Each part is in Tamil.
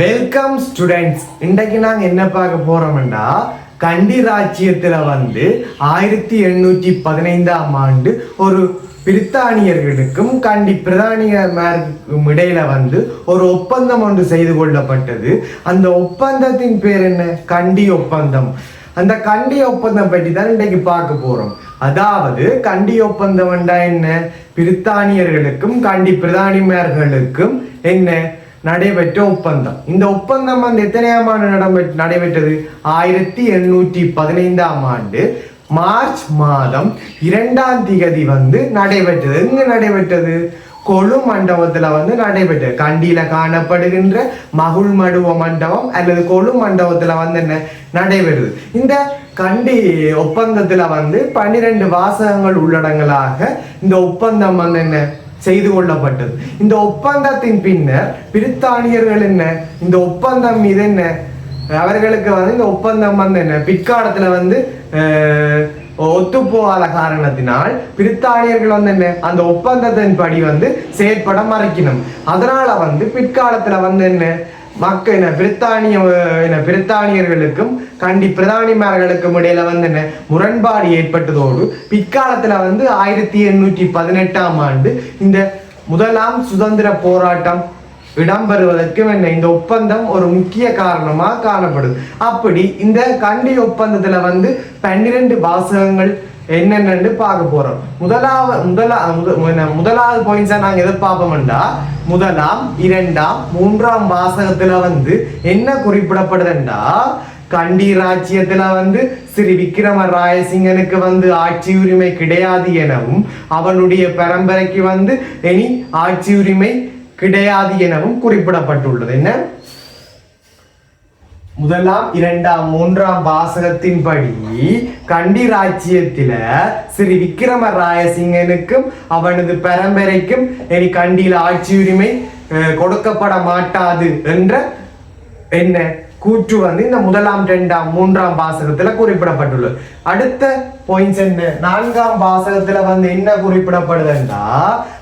வெல்கம் ஸ்டூடெண்ட்ஸ் இன்றைக்கு நாங்கள் என்ன பார்க்க போகிறோம்னா கண்டி ராஜ்யத்தில் வந்து ஆயிரத்தி எண்ணூற்றி பதினைந்தாம் ஆண்டு ஒரு பிரித்தானியர்களுக்கும் கண்டி பிரதானியமாருக்கும் இடையில வந்து ஒரு ஒப்பந்தம் ஒன்று செய்து கொள்ளப்பட்டது. அந்த ஒப்பந்தத்தின் பேர் என்ன? கண்டி ஒப்பந்தம். அந்த கண்டி ஒப்பந்தம் பற்றி தான் இன்றைக்கு பார்க்க போகிறோம் அதாவது கண்டி ஒப்பந்தம் என்ன? பிரித்தானியர்களுக்கும் கண்டி பிரதானிமார்களுக்கும் என்ன நடைபெற்ற ஒப்பந்தம். இந்த ஒப்பந்தம் வந்து எத்தனையாம் ஆண்டு நடைபெற்றது? ஆயிரத்தி எண்ணூற்றி பதினைந்தாம் ஆண்டு மார்ச் மாதம் இரண்டாம் திகதி வந்து நடைபெற்றது. எங்கு நடைபெற்றது? கொழு மண்டபத்துல வந்து நடைபெற்றது. கண்டியில காணப்படுகின்ற மகுள் மடுவ மண்டபம் அல்லது கொழு மண்டபத்துல வந்து என்ன? நடைபெறுது. இந்த கண்டி ஒப்பந்தத்துல வந்து பன்னிரெண்டு வாசகங்கள் உள்ளடங்களாக இந்த ஒப்பந்தம் வந்து என்ன? செய்து கொள்ளப்பட்டது. இந்த ஒப்பந்தத்தின் பின்னர் பிரித்தானியர்கள் என்ன? இந்த ஒப்பந்தம் மீது என்ன? அவர்களுக்கு வந்து இந்த ஒப்பந்தம் வந்து என்ன? பிற்காலத்துல வந்து அஹ், ஒத்துப்போகாத காரணத்தினால் பிரித்தானியர்கள் வந்து என்ன? அந்த ஒப்பந்தத்தின் படி வந்து செயற்பட மறைக்கணும் அதனால வந்து பிற்காலத்துல வந்து என்ன? மக்கள் என்ன? பிரித்தானிய என்ன? பிரித்தானியர்களுக்கும் கண்டி பிரதானிமார்களுக்கும் இடையில வந்து என்ன? முரண்பாடு ஏற்பட்டதோடு பிற்காலத்துல வந்து ஆயிரத்தி எண்ணூற்றி பதினெட்டாம் ஆண்டு இந்த முதலாம் சுதந்திர போராட்டம் இடம்பெறுவதற்கும் என்ன? இந்த ஒப்பந்தம் ஒரு முக்கிய காரணமா காணப்படுது. அப்படி இந்த கண்டி ஒப்பந்தத்துல வந்து பன்னிரண்டு வாசகங்கள் என்னென்னு பார்க்க போறோம். முதலாவது முதலா முத- முதலாவது பாயிண்ட்ஸா நாங்க எதை பார்ப்போம்டா முதலாம் இரண்டாம் மூன்றாம் வாசகத்துல வந்து என்ன குறிப்பிடப்படுதுண்டா கண்டி ராஜ்யத்துல வந்து ஸ்ரீ விக்ரம ராயசிங்கனுக்கு வந்து ஆட்சி உரிமை கிடையாது எனவும் அவனுடைய பரம்பரைக்கு வந்து இனி ஆட்சி உரிமை கிடையாது எனவும் குறிப்பிடப்பட்டுள்ளது. என்ன? முதலாம் இரண்டாம் மூன்றாம் வாசகத்தின்படி கண்டி ராஜ்யத்தில ஸ்ரீ விக்ரம ராயசிங்கனுக்கும் அவனது பரம்பரைக்கும் இனி கண்டியில் ஆட்சி உரிமை அஹ், கொடுக்கப்பட மாட்டாது என்ற என்ன? கூற்று வந்து இந்த முதலாம் இரண்டாம் மூன்றாம் வாசகத்துல குறிப்பிடப்பட்டுள்ளது. அடுத்த பாயிண்ட்ஸ் என்ன? நான்காம் வாசகத்துல வந்து என்ன குறிப்பிடப்படுதுன்னா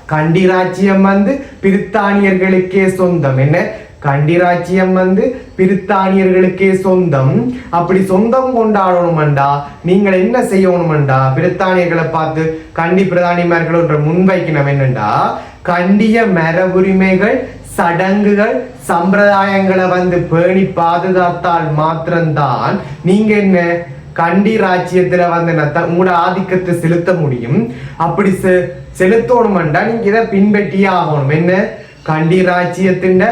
கண்டி ராஜ்யம் வந்து பிரித்தானியர்களுக்கே சொந்தம். என்ன? கண்டி ராஜ்யம் வந்து பிரித்தானியர்களுக்கே சொந்தம். அப்படி சொந்தம் கொண்டாடணுமெண்டா? நீங்கள் என்ன செய்யணுமெண்டா? பிரித்தானியர்களை பார்த்து கண்டி பிரதானிமார்கள் ஒன்று முன்வைக்கணும் என்னண்டா? கண்டிய மரபுரிமைகள் சடங்குகள் சம்பிரதாயங்களை வந்து பேணி பாதுகாத்தால் மாத்திரம்தான். நீங்க என்ன? கண்டி ராஜ்யத்துல வந்து உங்களோட ஆதிக்கத்தை செலுத்த முடியும். அப்படி செ செலுத்தணுமெண்டா. நீங்க இதை பின்பற்றியே ஆகணும். என்ன? கண்டி ராஜ்யத்தின்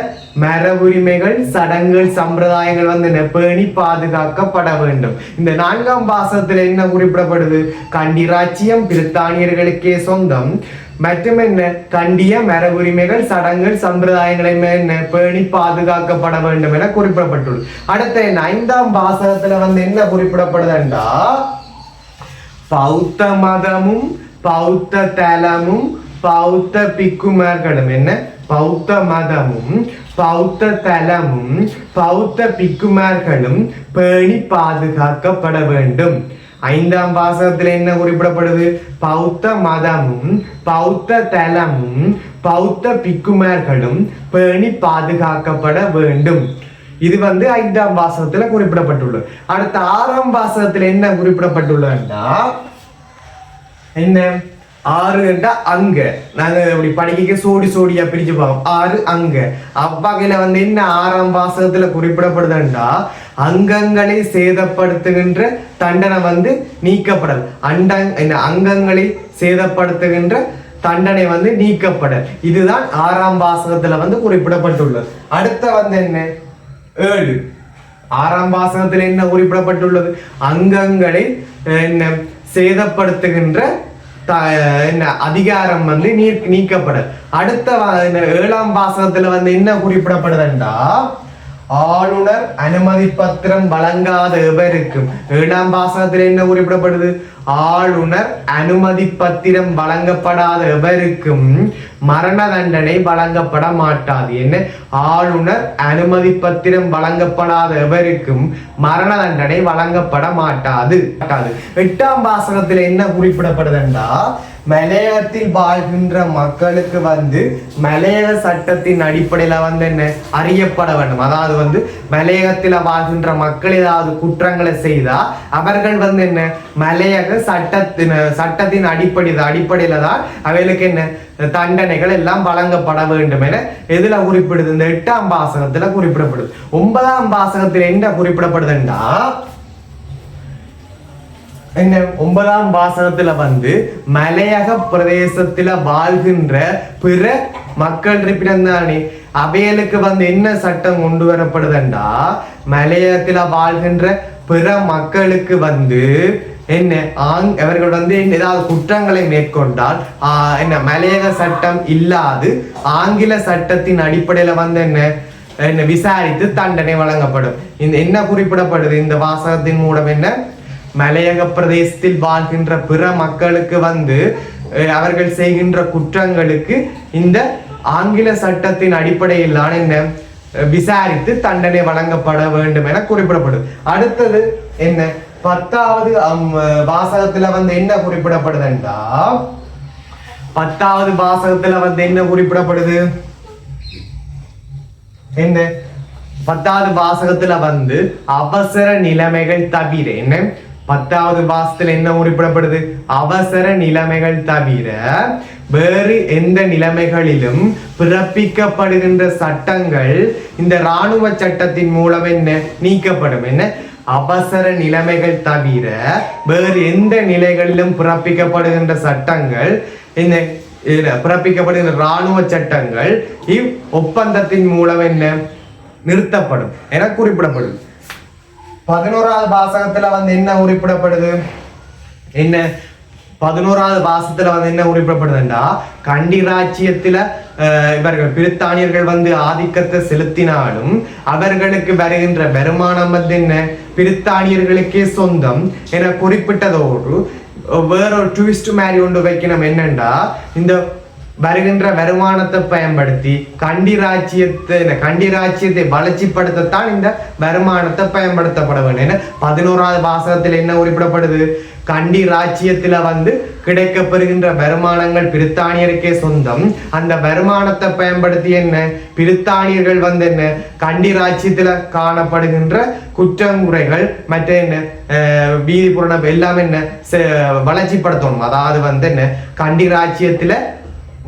மரபுரிமைகள் சடங்குகள் சம்பிரதாயங்கள் வந்து பேணி பாதுகாக்கப்பட வேண்டும். இந்த நான்காம் பாசத்துல என்ன குறிப்பிடப்படுது? கண்டி ராஜ்யம் பிரித்தானியர்களுக்கே சொந்தம். மற்றும் என்ன கண்டிய மரபுரிமைகள் சடங்குகள் சம்பிரதாயங்களை என்ன பேணி பாதுகாக்கப்பட வேண்டும் என குறிப்பிடப்பட்டுள்ளது அடுத்த என்ன ஐந்தாம் வாசகத்துல வந்து என்ன குறிப்பிடப்படுதுண்டா பௌத்த மதமும் பௌத்த தலமும் பௌத்த பிக்குமார்களும் என்ன பௌத்த மதமும் பௌத்த தலமும் பௌத்த பிக்குமார்களும் பேணி பாதுகாக்கப்பட வேண்டும் ஐந்தாம் வாசகத்துல என்ன குறிப்பிடப்படுது? பௌத்த மதமும் பௌத்த தலமும் பௌத்த பிக்குமார்களும் பேணி பாதுகாக்கப்பட வேண்டும். இது வந்து ஐந்தாம் வாசகத்துல குறிப்பிடப்பட்டுள்ளது. அடுத்த ஆறாம் வாசகத்துல என்ன குறிப்பிடப்பட்டுள்ளதுன்னா என்ன? ஆறு என்றா அங்க. நாங்க இப்படி படிக்க சோடி சோடியா பிரிச்சு பார்ப்போம். ஆறு அங்க. அவ்வகையில வந்து என்ன ஆறாம் வாசகத்துல குறிப்பிடப்படுதுன்றா அங்கங்களை சேதப்படுத்துகின்ற தண்டனை வந்து நீக்கப்படல். அண்டங் இந்த அங்கங்களை சேதப்படுத்துகின்ற தண்டனை வந்து நீக்கப்படல். இதுதான் ஆறாம் வாசகத்துல வந்து குறிப்பிடப்பட்டுள்ளது. அடுத்த வந்து என்ன? ஏழு. ஆறாம் வாசகத்தில் என்ன குறிப்பிடப்பட்டுள்ளது? அங்கங்களை என்ன சேதப்படுத்துகின்ற த- என்ன அதிகாரம் வந்து நீ நீக்கப்படல். அடுத்த என்ன, ஏழாம் வாசகத்துல வந்து என்ன குறிப்பிடப்படுதுண்டா? ஆளுநர் அனுமதி பத்திரம் வழங்காத எவருக்கும் ஏழாம் பாசனத்தில் என்ன குறிப்பிடப்படுது? ஆளுநர் அனுமதி பத்திரம் வழங்கப்படாத எவருக்கும் மரண தண்டனை வழங்கப்பட மாட்டாது. என்ன? ஆளுநர் அனுமதி பத்திரம் வழங்கப்படாத எவருக்கும் மரண தண்டனை வழங்கப்பட மாட்டாது. மாட்டாது. எட்டாம் பாசகத்துல என்ன குறிப்பிடப்படுதுண்டா? மலையகத்தில் வாழ்கின்ற மக்களுக்கு வந்து மலையக சட்டத்தின் அடிப்படையில வந்து என்ன? அறியப்பட வேண்டும். அதாவது வந்து மலையகத்தில் வாழ்கின்ற மக்கள் ஏதாவது குற்றங்களை செய்தால் அவர்கள் வந்து என்ன? மலையக சட்டத்தின் சட்டத்தின் அடிப்படை அடிப்படையில தான் அவைகளுக்கு என்ன? தண்டனைகள் எல்லாம் வழங்கப்பட வேண்டும் என எதுல குறிப்பிடுது? இந்த எட்டாம் பாசகத்துல குறிப்பிடப்படுது. ஒன்பதாம் பாசகத்தில் என்ன குறிப்பிடப்படுதுன்னா என்ன? ஒன்பதாம் வாசகத்துல வந்து மலையக பிரதேசத்துல வாழ்கின்ற பிற மக்கள் இருப்பிடம்தானே அவைகளுக்கு வந்து என்ன சட்டம் கொண்டு வரப்படுதுண்டா? மலையகத்துல வாழ்கின்ற பிற மக்களுக்கு வந்து என்ன? ஆங் அவர்கள் வந்து ஏதாவது குற்றங்களை மேற்கொண்டால் ஆஹ், என்ன? மலையக சட்டம் இல்லாது ஆங்கில சட்டத்தின் அடிப்படையில வந்து என்ன? என்ன? விசாரித்து தண்டனை வழங்கப்படும். இந்த என்ன குறிப்பிடப்படுது? இந்த வாசகத்தின் மூலம் என்ன? மலையக பிரதேசத்தில் வாழ்கின்ற பிற மக்களுக்கு வந்து அவர்கள் செய்கின்ற குற்றங்களுக்கு இந்த ஆங்கில சட்டத்தின் அடிப்படையிலான என்ன? விசாரித்து தண்டனை வழங்கப்பட வேண்டும் என குறிப்பிடப்படும் அடுத்தது என்ன? பத்தாவது வாசகத்துல வந்து என்ன குறிப்பிடப்படுதுண்டா? பத்தாவது வாசகத்துல வந்து என்ன குறிப்பிடப்படுது? என்ன? பத்தாவது வாசகத்துல வந்து அவசர நிலைமைகள் தவிர என்ன பத்தாவது வாசத்துல என்ன குறிப்பிடப்படுது? அவசர நிலைமைகள் தவிர வேறு எந்த நிலைமைகளிலும் பிறப்பிக்கப்படுகின்ற சட்டங்கள் இந்த ராணுவ சட்டத்தின் மூலம் என்ன? நீக்கப்படும். என்ன? அவசர நிலைமைகள் தவிர வேறு எந்த நிலைகளிலும் பிறப்பிக்கப்படுகின்ற சட்டங்கள் இந்த பிறப்பிக்கப்படுகின்ற இராணுவ சட்டங்கள் இவ் ஒப்பந்தத்தின் மூலம் என்ன? நிறுத்தப்படும் என குறிப்பிடப்படும் பதினோராவது பாசகத்துல வந்து என்ன குறிப்பிடப்படுது? என்ன? பதினோராவது வாசத்துல வந்து என்ன குறிப்பிடப்படுதுண்டா? கண்டி ராஜ்யத்துல இவர்கள் பிரித்தானியர்கள் வந்து ஆதிக்கத்தை செலுத்தினாலும் அவர்களுக்கு வருகின்ற வருமானம் வந்து என்ன? பிரித்தானியர்களுக்கே சொந்தம் என குறிப்பிட்டதோடு வேற ஒரு ட்விஸ்ட் மாதிரி ஒன்று வைக்கணும். என்னண்டா? இந்த வருகின்ற வருமானத்தை பயன்படுத்தி கண்டி ராச்சியத்தை கண்டி ராஜ்யத்தை வளர்ச்சிப்படுத்தத்தான் இந்த வருமானத்தை பயன்படுத்தப்பட வேண்டும். ஏன்னா பதினோராவது வாசகத்தில் என்ன குறிப்பிடப்படுது? கண்டி ராச்சியத்துல வந்து கிடைக்கப்பெறுகின்ற வருமானங்கள் பிரித்தானியருக்கே சொந்தம். அந்த வருமானத்தை பயன்படுத்தி என்ன? பிரித்தானியர்கள் வந்து என்ன? கண்டி ராச்சியத்துல காணப்படுகின்ற குற்றங்குறைகள் மற்ற என்ன? அஹ், வீதி புரணம் எல்லாம் என்ன? செ- வளர்ச்சிப்படுத்தணும். அதாவது வந்து என்ன? கண்டி ராச்சியத்துல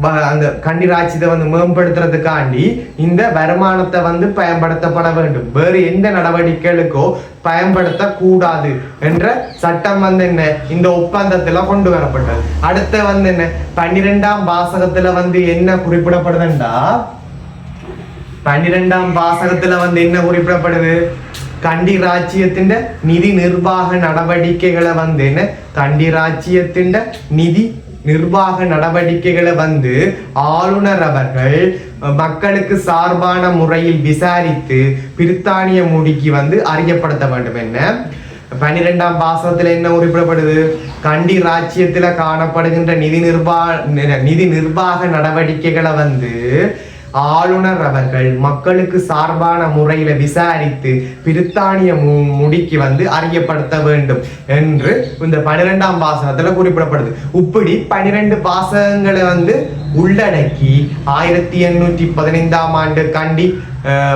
அந்த கண்டி ராட்சியத்தை வந்து மேம்படுத்துறதுக்காண்டி இந்த வருமானத்தை வந்து பயன்படுத்தப்பட வேண்டும். வேறு எந்த நடவடிக்கைகளுக்கோ பயன்படுத்த கூடாது என்ற சட்டம் வந்து என்ன? இந்த ஒப்பந்தத்துல கொண்டு வரப்பட்டது. அடுத்து வந்து என்ன? பன்னிரெண்டாம் வாசகத்துல வந்து என்ன குறிப்பிடப்படுதுண்டா? பன்னிரெண்டாம் வாசகத்துல வந்து என்ன குறிப்பிடப்படுது? கண்டி ராச்சியத்தின் நிதி நிர்வாக நடவடிக்கைகளை வந்து என்ன? கண்டி ராஜ்யத்தின் நிதி நிர்வாக நடவடிக்கைகளை வந்து ஆளுநர் அவர்கள் மக்களுக்கு சார்பான முறையில் விசாரித்து பிரித்தானிய முடிக்கு வந்து அறியப்படுத்த வேண்டும். என்ன? பன்னிரெண்டாம் பாசத்துல என்ன குறிப்பிடப்படுது? கண்டி ராச்சியத்துல காணப்படுகின்ற நிதி நிர்வாக நிதி நிர்வாக நடவடிக்கைகளை வந்து ஆளுநர் அவர்கள் மக்களுக்கு சார்பான முறையில விசாரித்து பிரித்தானிய மு- முடிக்கு வந்து அறியப்படுத்த வேண்டும் என்று இந்த பனிரெண்டாம் பாசனத்துல குறிப்பிடப்படுது. இப்படி பனிரெண்டு பாசகங்களை வந்து உள்ளடக்கி ஆயிரத்தி எண்ணூற்றி பதினைந்தாம் ஆண்டு கண்டி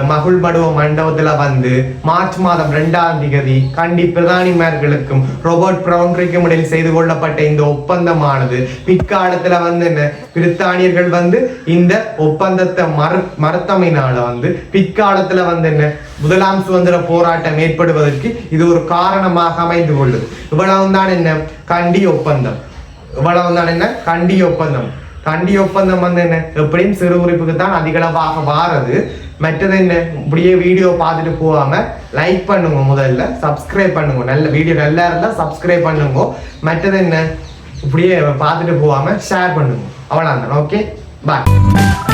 மகுள் படுவ மண்டபத்தில் வந்து மார்ச் மாதம் ரெண்டாம் திகதி கண்டி பிரதானிமார்களுக்கும் ரோபர்ட் பிரவுன்ரிக்கும் இடையில் செய்து கொள்ளப்பட்ட இந்த ஒப்பந்தமானது பிற்காலத்தில் வந்து என்ன பிரித்தானியர்கள் வந்து இந்த ஒப்பந்தத்தை மறு மறுத்தமையினால வந்து பிற்காலத்தில் வந்து என்ன முதலாம் சுதந்திர போராட்டம் ஏற்படுவதற்கு இது ஒரு காரணமாக அமைந்து கொள்ளுது இவ்வளவுதான் என்ன கண்டி ஒப்பந்தம் இவ்வளவுதான் என்ன கண்டி ஒப்பந்தம் கண்டி ஒப்பந்தம் வந்து என்ன? எப்படியும் சிறு உறுப்புக்கு தான் அதிகளவாக வாரது. மற்றது என்ன? இப்படியே வீடியோ பார்த்துட்டு போகாம லைக் பண்ணுங்க முதல்ல சப்ஸ்கிரைப் பண்ணுங்க. நல்ல வீடியோ நல்லா இருந்தால் சப்ஸ்கிரைப் பண்ணுங்க. மற்றது என்ன? இப்படியே பார்த்துட்டு போகாம ஷேர் பண்ணுங்க. அவ்வளோதான் ஓகே பாய்